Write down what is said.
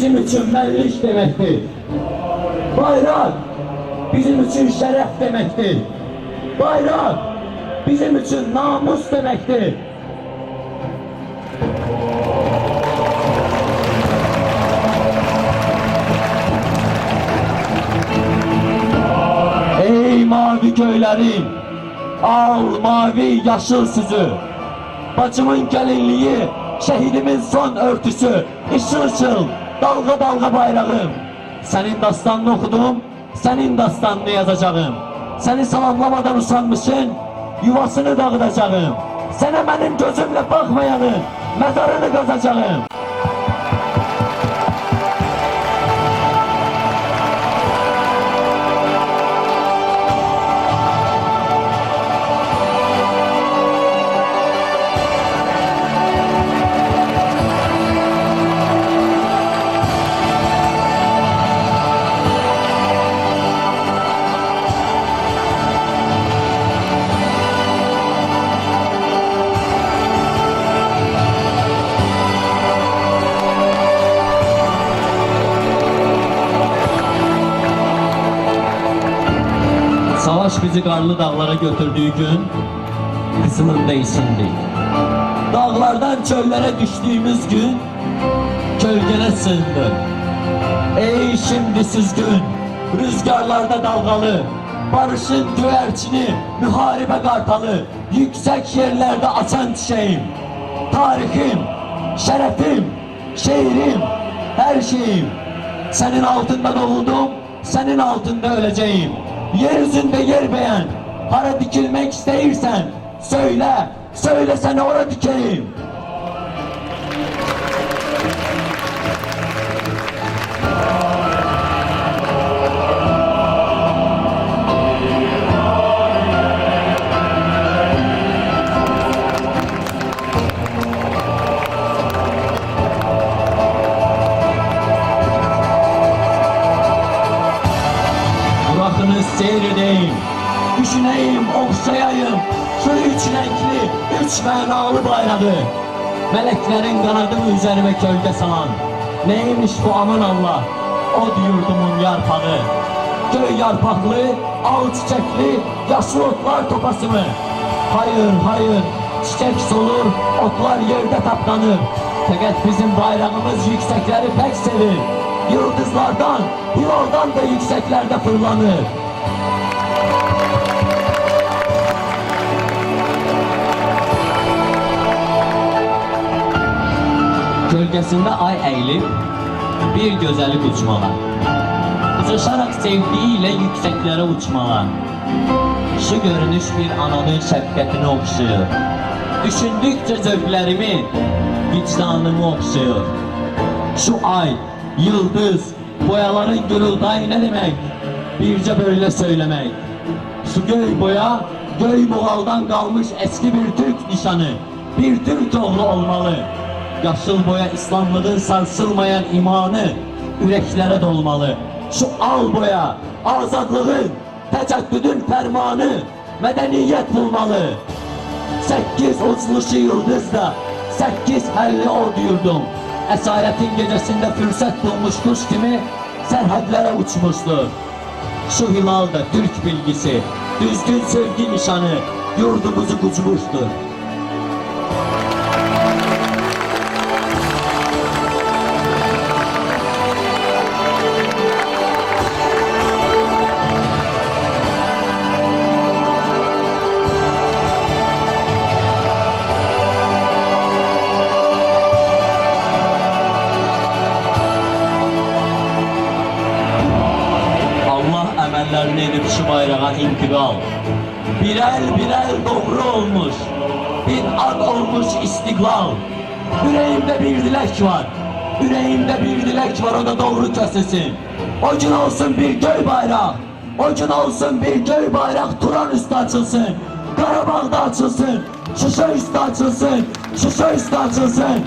bizim için benlik demektir. Bayrak bizim için şeref demektir. Bayrak bizim için namus demektir. Ey mavi köylerim, al mavi yaşıl süzü. Bacımın gelinliği, şehidimin son örtüsü, ışıl ışıl, dalga dalga bayrağım. Senin dastanını okudum, senin dastanını yazacağım. Seni salamlamadan usanmışsın, yuvasını dağıtacağım. Sana benim gözümle bakmayanın mezarını kazacağım. Savaş bizi karlı dağlara götürdüğü gün kısmında isindik. Dağlardan çöllere düştüğümüz gün gölgene sığındık. Ey şimdi süzgün, rüzgarlarda dalgalı, barışın güvercini, müharibe kartalı, yüksek yerlerde açan çiçeğim. Tarihim, şerefim, şehrim, her şeyim. Senin altında doğdum, senin altında öleceğim. Yeryüzünde yer beğen, para dikilmek isteyirsen, söyle, söyle seni oraya dikeyim. Bırakınız seyredeyim, düşüneyim, okşayayım şu üç renkli, üç menalı bayrağı. Meleklerin kanadını üzerime kölge salan, neymiş bu aman Allah, o yurdumun yarpağı. Göy yarpaklı, al çiçekli, yaşlı otlar topası mı? Hayır, hayır, çiçek solur, otlar yerde taplanır. Fakat bizim bayrağımız yüksekleri pek sevir. Yıldızlardan, hilaldan da yükseklerde fırlanır. Gölgesinde ay eğilip bir güzellik uçmalar. Uçuşarak sevdiğiyle yükseklere uçmalar. Şu görünüş bir ananın şefkatini okşuyor. Düşündükçe zevklerimi, vicdanımı okşuyor. Şu ay, yıldız, boyaların gürültayı ne demek? Birce böyle söylemek. Şu göy boya, göy muğaldan kalmış eski bir Türk nişanı. Bir Türk oğlu olmalı. Yaşıl boya İslamlığın sarsılmayan imanı yüreklere dolmalı. Şu al boya, azadlığın, teceddüdün fermanı, medeniyet bulmalı. Sekiz uçlu şu yıldızla Sekiz helli orduyurdum Esaretin gecesinde fırsat bulmuş kuş kimi Serhatlere uçmuştur Şu hilal da Türk bilgisi Düzgün sevgi nişanı Yurdumuzu kucmuştur şu bayrağa intikal. Birer birer doğru olmuş, bin ad olmuş istiklal. Yüreğimde bir dilek var, yüreğimde bir dilek var o da doğru kesesin. O gün olsun bir göy bayrak, o gün olsun bir göy bayrak Turan üstü açılsın. Karabağ'da açılsın, Şuşa üstü açılsın, Şuşa üstü açılsın.